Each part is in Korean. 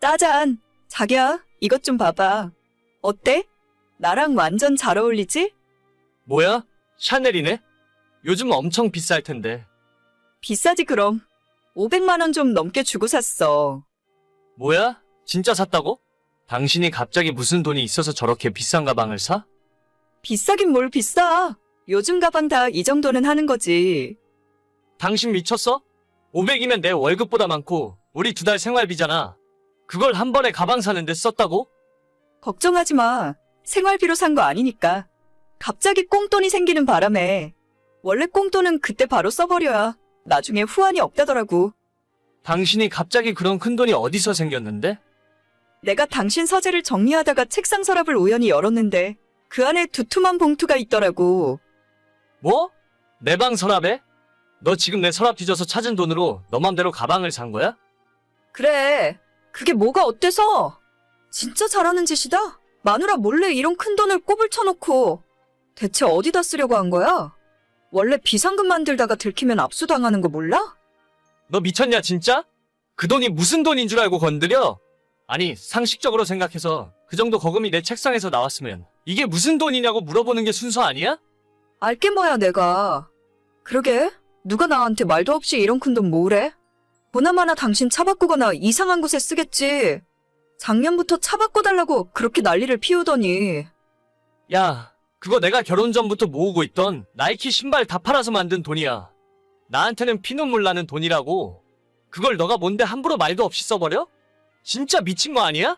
짜잔. 자기야, 이것 좀 봐봐. 어때? 나랑 완전 잘 어울리지? 뭐야? 샤넬이네? 요즘 엄청 비쌀 텐데. 비싸지 그럼. 500만 원 좀 넘게 주고 샀어. 뭐야? 진짜 샀다고? 당신이 갑자기 무슨 돈이 있어서 저렇게 비싼 가방을 사? 비싸긴 뭘 비싸. 요즘 가방 다 이 정도는 하는 거지. 당신 미쳤어? 500이면 내 월급보다 많고 우리 두 달 생활비잖아. 그걸 한 번에 가방 사는데 썼다고? 걱정하지 마. 생활비로 산 거 아니니까. 갑자기 꽁돈이 생기는 바람에. 원래 꽁돈은 그때 바로 써버려야 나중에 후환이 없다더라고. 당신이 갑자기 그런 큰 돈이 어디서 생겼는데? 내가 당신 서재를 정리하다가 책상 서랍을 우연히 열었는데 그 안에 두툼한 봉투가 있더라고. 뭐? 내 방 서랍에? 너 지금 내 서랍 뒤져서 찾은 돈으로 너 맘대로 가방을 산 거야? 그래. 그게 뭐가 어때서? 진짜 잘하는 짓이다. 마누라 몰래 이런 큰 돈을 꼽을 쳐놓고 대체 어디다 쓰려고 한 거야? 원래 비상금 만들다가 들키면 압수당하는 거 몰라? 너 미쳤냐 진짜? 그 돈이 무슨 돈인 줄 알고 건드려? 아니 상식적으로 생각해서 그 정도 거금이 내 책상에서 나왔으면 이게 무슨 돈이냐고 물어보는 게 순서 아니야? 알게 뭐야 내가. 그러게 누가 나한테 말도 없이 이런 큰 돈 모으래? 보나마나 당신 차 바꾸거나 이상한 곳에 쓰겠지. 작년부터 차 바꿔달라고 그렇게 난리를 피우더니 야 그거 내가 결혼 전부터 모으고 있던 나이키 신발 다 팔아서 만든 돈이야 나한테는 피눈물 나는 돈이라고 그걸 너가 뭔데 함부로 말도 없이 써버려? 진짜 미친 거 아니야?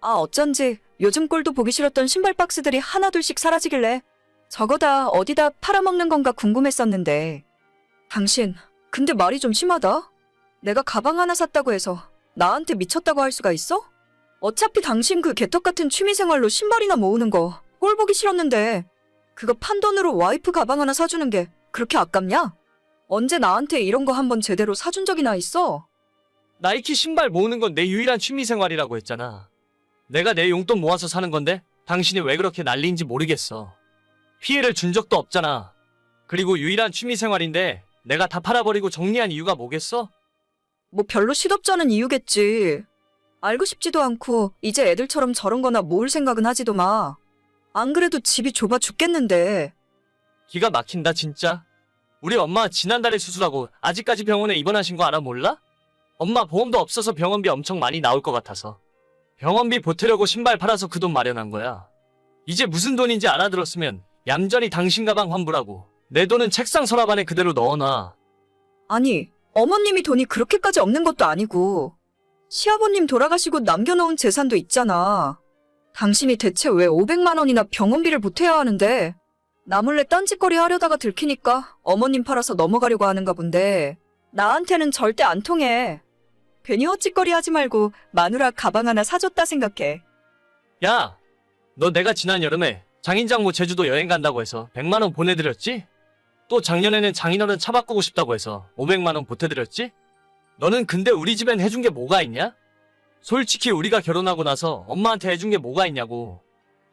아 어쩐지 요즘 꼴도 보기 싫었던 신발 박스들이 하나둘씩 사라지길래 저거 다 어디다 팔아먹는 건가 궁금했었는데 당신 근데 말이 좀 심하다 내가 가방 하나 샀다고 해서 나한테 미쳤다고 할 수가 있어? 어차피 당신 그 개떡 같은 취미생활로 신발이나 모으는 거 꼴 보기 싫었는데 그거 판 돈으로 와이프 가방 하나 사주는 게 그렇게 아깝냐? 언제 나한테 이런 거 한번 제대로 사준 적이나 있어? 나이키 신발 모으는 건 내 유일한 취미생활이라고 했잖아 내가 내 용돈 모아서 사는 건데 당신이 왜 그렇게 난리인지 모르겠어 피해를 준 적도 없잖아 그리고 유일한 취미생활인데 내가 다 팔아버리고 정리한 이유가 뭐겠어? 뭐 별로 시덥잖은 이유겠지. 알고 싶지도 않고 이제 애들처럼 저런 거나 모을 생각은 하지도 마. 안 그래도 집이 좁아 죽겠는데. 기가 막힌다 진짜. 우리 엄마 지난달에 수술하고 아직까지 병원에 입원하신 거 알아 몰라? 엄마 보험도 없어서 병원비 엄청 많이 나올 것 같아서. 병원비 보태려고 신발 팔아서 그 돈 마련한 거야. 이제 무슨 돈인지 알아들었으면 얌전히 당신 가방 환불하고 내 돈은 책상 서랍 안에 그대로 넣어놔. 아니, 어머님이 돈이 그렇게까지 없는 것도 아니고. 시아버님 돌아가시고 남겨놓은 재산도 있잖아. 당신이 대체 왜 500만 원이나 병원비를 보태야 하는데? 나 몰래 딴짓거리 하려다가 들키니까 어머님 팔아서 넘어가려고 하는가 본데. 나한테는 절대 안 통해. 괜히 헛짓거리 하지 말고 마누라 가방 하나 사줬다 생각해. 야, 너 내가 지난 여름에 장인장모 제주도 여행 간다고 해서 100만 원 보내드렸지? 또 작년에는 장인어른 차 바꾸고 싶다고 해서 500만 원 보태드렸지? 너는 근데 우리 집엔 해준 게 뭐가 있냐? 솔직히 우리가 결혼하고 나서 엄마한테 해준 게 뭐가 있냐고.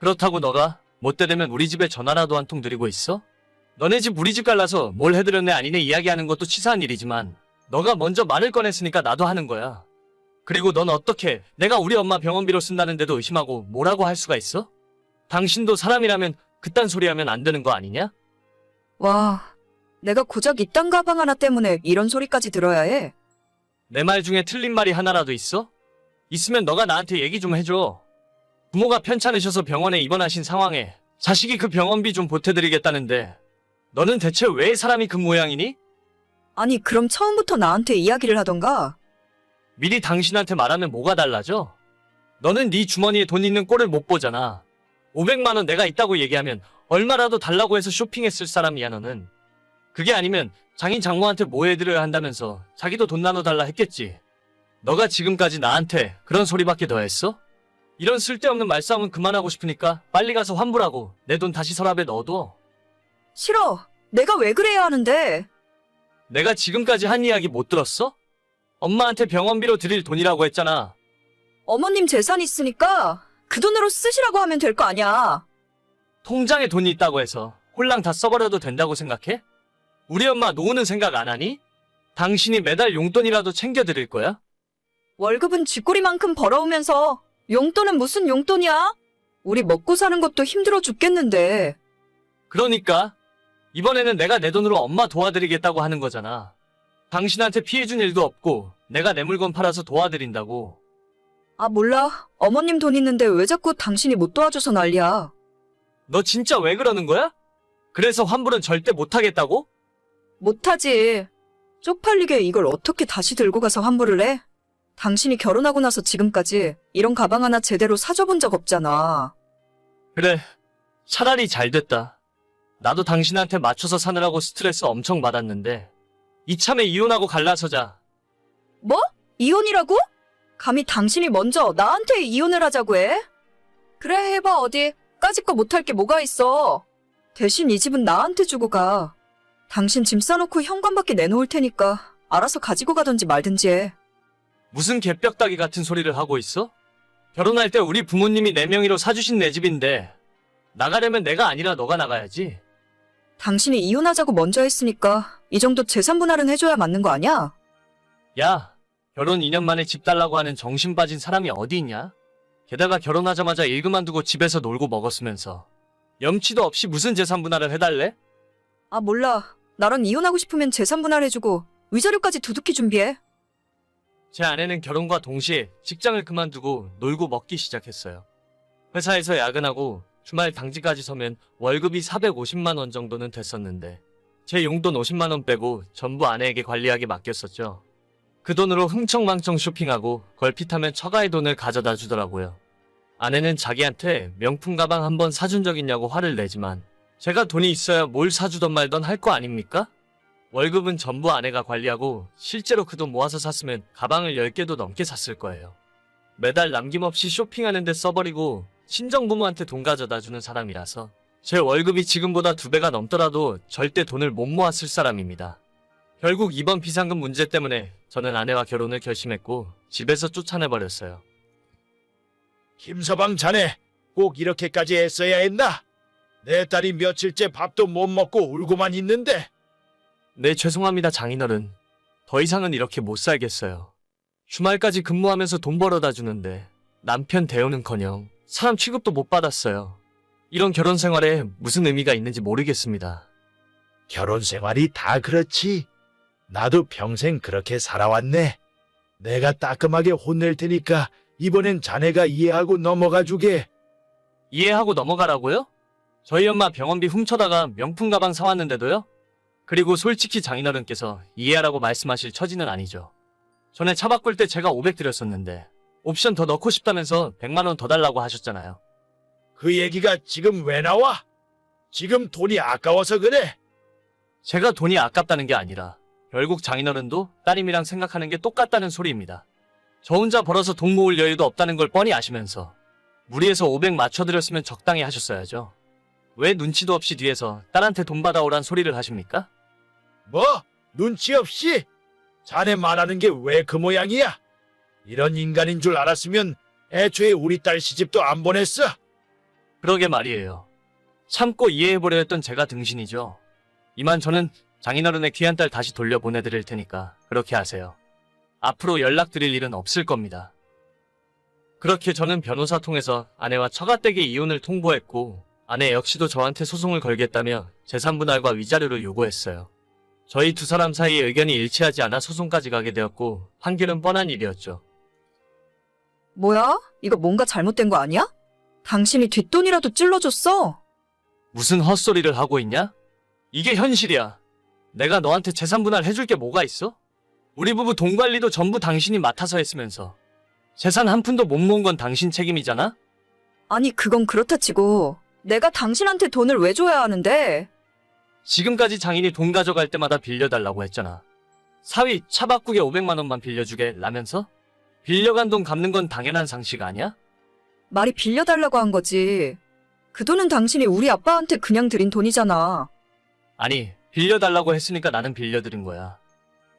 그렇다고 너가 못돼 되면 우리 집에 전화라도 한 통 드리고 있어? 너네 집 우리 집 갈라서 뭘 해드렸네 아니네 이야기하는 것도 치사한 일이지만 너가 먼저 말을 꺼냈으니까 나도 하는 거야. 그리고 넌 어떻게 내가 우리 엄마 병원비로 쓴다는데도 의심하고 뭐라고 할 수가 있어? 당신도 사람이라면 그딴 소리 하면 안 되는 거 아니냐? 와, 내가 고작 이딴 가방 하나 때문에 이런 소리까지 들어야 해. 내 말 중에 틀린 말이 하나라도 있어? 있으면 너가 나한테 얘기 좀 해줘. 부모가 편찮으셔서 병원에 입원하신 상황에 자식이 그 병원비 좀 보태드리겠다는데 너는 대체 왜 사람이 그 모양이니? 아니, 그럼 처음부터 나한테 이야기를 하던가? 미리 당신한테 말하면 뭐가 달라져? 너는 네 주머니에 돈 있는 꼴을 못 보잖아. 500만 원 내가 있다고 얘기하면 얼마라도 달라고 해서 쇼핑했을 사람이야 너는. 그게 아니면 장인 장모한테 뭐 해드려야 한다면서 자기도 돈 나눠달라 했겠지. 너가 지금까지 나한테 그런 소리밖에 더 했어? 이런 쓸데없는 말싸움은 그만하고 싶으니까 빨리 가서 환불하고 내 돈 다시 서랍에 넣어둬. 싫어. 내가 왜 그래야 하는데? 내가 지금까지 한 이야기 못 들었어? 엄마한테 병원비로 드릴 돈이라고 했잖아. 어머님 재산 있으니까 그 돈으로 쓰시라고 하면 될 거 아니야. 통장에 돈이 있다고 해서 홀랑 다 써버려도 된다고 생각해? 우리 엄마 노후는 생각 안 하니? 당신이 매달 용돈이라도 챙겨드릴 거야? 월급은 쥐꼬리만큼 벌어오면서 용돈은 무슨 용돈이야? 우리 먹고 사는 것도 힘들어 죽겠는데. 그러니까 이번에는 내가 내 돈으로 엄마 도와드리겠다고 하는 거잖아. 당신한테 피해준 일도 없고 내가 내 물건 팔아서 도와드린다고. 아, 몰라. 어머님 돈 있는데 왜 자꾸 당신이 못 도와줘서 난리야. 너 진짜 왜 그러는 거야? 그래서 환불은 절대 못하겠다고? 못하지. 쪽팔리게 이걸 어떻게 다시 들고 가서 환불을 해? 당신이 결혼하고 나서 지금까지 이런 가방 하나 제대로 사줘본 적 없잖아. 그래. 차라리 잘 됐다. 나도 당신한테 맞춰서 사느라고 스트레스 엄청 받았는데 이참에 이혼하고 갈라서자. 뭐? 이혼이라고? 감히 당신이 먼저 나한테 이혼을 하자고 해? 그래, 해봐, 어디. 까짓 거 못할 게 뭐가 있어. 대신 이 집은 나한테 주고 가. 당신 짐 싸놓고 현관 밖에 내놓을 테니까 알아서 가지고 가든지 말든지 해. 무슨 개벽다기 같은 소리를 하고 있어? 결혼할 때 우리 부모님이 내 명의로 사주신 내 집인데 나가려면 내가 아니라 너가 나가야지. 당신이 이혼하자고 먼저 했으니까 이 정도 재산 분할은 해줘야 맞는 거 아니야? 야, 결혼 2년 만에 집 달라고 하는 정신 빠진 사람이 어디 있냐? 게다가 결혼하자마자 일 그만두고 집에서 놀고 먹었으면서 염치도 없이 무슨 재산 분할을 해달래? 아, 몰라. 나랑 이혼하고 싶으면 재산 분할해주고 위자료까지 두둑히 준비해. 제 아내는 결혼과 동시에 직장을 그만두고 놀고 먹기 시작했어요. 회사에서 야근하고 주말 당직까지 서면 월급이 450만 원 정도는 됐었는데 제 용돈 50만 원 빼고 전부 아내에게 관리하게 맡겼었죠. 그 돈으로 흥청망청 쇼핑하고 걸핏하면 처가의 돈을 가져다 주더라고요. 아내는 자기한테 명품 가방 한번 사준 적 있냐고 화를 내지만 제가 돈이 있어야 뭘 사주던 말던 할 거 아닙니까? 월급은 전부 아내가 관리하고 실제로 그 돈 모아서 샀으면 가방을 10개도 넘게 샀을 거예요. 매달 남김없이 쇼핑하는데 써버리고 친정부모한테 돈 가져다 주는 사람이라서 제 월급이 지금보다 두 배가 넘더라도 절대 돈을 못쓸 사람입니다. 결국 이번 비상금 문제 때문에 저는 아내와 결혼을 결심했고 집에서 쫓아내버렸어요. 김서방 자네 꼭 이렇게까지 애써야 했나? 내 딸이 며칠째 밥도 못 먹고 울고만 있는데 네, 죄송합니다, 장인어른. 더 이상은 이렇게 못 살겠어요. 주말까지 근무하면서 돈 벌어다 주는데 남편 대우는커녕 사람 취급도 못 받았어요. 이런 결혼 생활에 무슨 의미가 있는지 모르겠습니다. 결혼 생활이 다 그렇지. 나도 평생 그렇게 살아왔네. 내가 따끔하게 혼낼 테니까 이번엔 자네가 이해하고 넘어가 주게. 이해하고 넘어가라고요? 저희 엄마 병원비 훔쳐다가 명품 가방 사왔는데도요? 그리고 솔직히 장인어른께서 이해하라고 말씀하실 처지는 아니죠. 전에 차 바꿀 때 제가 500 드렸었는데 옵션 더 넣고 싶다면서 100만 원 더 달라고 하셨잖아요. 그 얘기가 지금 왜 나와? 지금 돈이 아까워서 그래. 제가 돈이 아깝다는 게 아니라 결국 장인어른도 따님이랑 생각하는 게 똑같다는 소리입니다. 저 혼자 벌어서 돈 모을 여유도 없다는 걸 뻔히 아시면서 무리해서 500 맞춰드렸으면 적당히 하셨어야죠. 왜 눈치도 없이 뒤에서 딸한테 돈 받아오란 소리를 하십니까? 뭐? 눈치 없이? 자네 말하는 게 왜 그 모양이야? 이런 인간인 줄 알았으면 애초에 우리 딸 시집도 안 보냈어. 그러게 말이에요. 참고 이해해보려 했던 제가 등신이죠. 이만 저는 장인어른의 귀한 딸 다시 돌려보내드릴 테니까 그렇게 하세요. 앞으로 연락드릴 일은 없을 겁니다. 그렇게 저는 변호사 통해서 아내와 처가댁에 이혼을 통보했고 아내 역시도 저한테 소송을 걸겠다며 재산분할과 위자료를 요구했어요. 저희 두 사람 사이의 의견이 일치하지 않아 소송까지 가게 되었고 판결은 뻔한 일이었죠. 뭐야? 이거 뭔가 잘못된 거 아니야? 당신이 뒷돈이라도 찔러줬어? 무슨 헛소리를 하고 있냐? 이게 현실이야. 내가 너한테 재산 분할 해줄 게 뭐가 있어? 우리 부부 돈 관리도 전부 당신이 맡아서 했으면서 재산 한 푼도 못 모은 건 당신 책임이잖아? 아니, 그건 그렇다 치고 내가 당신한테 돈을 왜 줘야 하는데? 지금까지 장인이 돈 가져갈 때마다 빌려달라고 했잖아. 사위 차 바꾸게 500만 원만 빌려주게 라면서? 빌려간 돈 갚는 건 당연한 상식 아니야? 말이 빌려달라고 한 거지. 그 돈은 당신이 우리 아빠한테 그냥 드린 돈이잖아. 아니, 빌려달라고 했으니까 나는 빌려드린 거야.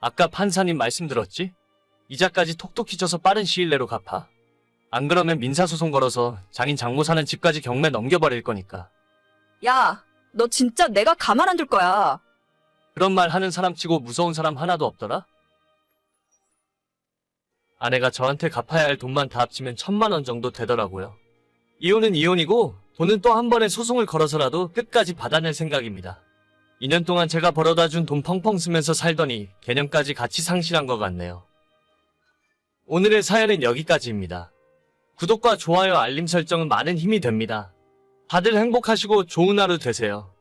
아까 판사님 말씀 들었지? 이자까지 톡톡히 쳐서 빠른 시일 내로 갚아. 안 그러면 민사소송 걸어서 장인 장모 사는 집까지 경매 넘겨버릴 거니까. 야, 너 진짜 내가 가만 안 둘 거야. 그런 말 하는 사람 치고 무서운 사람 하나도 없더라? 아내가 저한테 갚아야 할 돈만 다 합치면 천만 원 정도 되더라고요. 이혼은 이혼이고 돈은 또 한 번에 소송을 걸어서라도 끝까지 받아낼 생각입니다. 2년 동안 제가 벌어다 준 돈 펑펑 쓰면서 살더니 개념까지 같이 상실한 것 같네요. 오늘의 사연은 여기까지입니다. 구독과 좋아요 알림 설정은 많은 힘이 됩니다. 다들 행복하시고 좋은 하루 되세요.